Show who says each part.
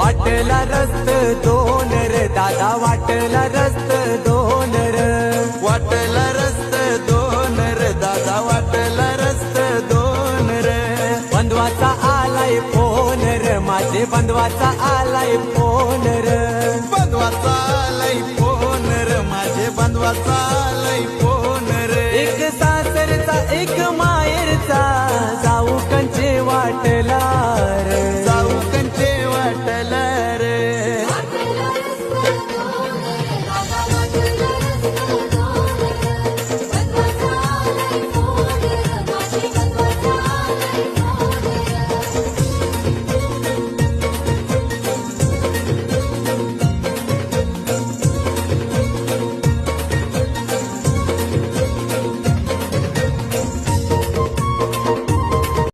Speaker 1: वाटला रस्त दोन र दादा वाटला रस्त दोन र.
Speaker 2: वाटला रस्त दोन दादा वाटला रस्त दोन र.
Speaker 1: बंधवाचा आलाय फोन र माझे बंधवाचा आलाय फोन र.
Speaker 2: बंधवाचा आलाय फोन माझे बंधवाचा आलाय फोन रे.
Speaker 1: एक सासरचा एक मायरचा जाऊ कंचे वाटला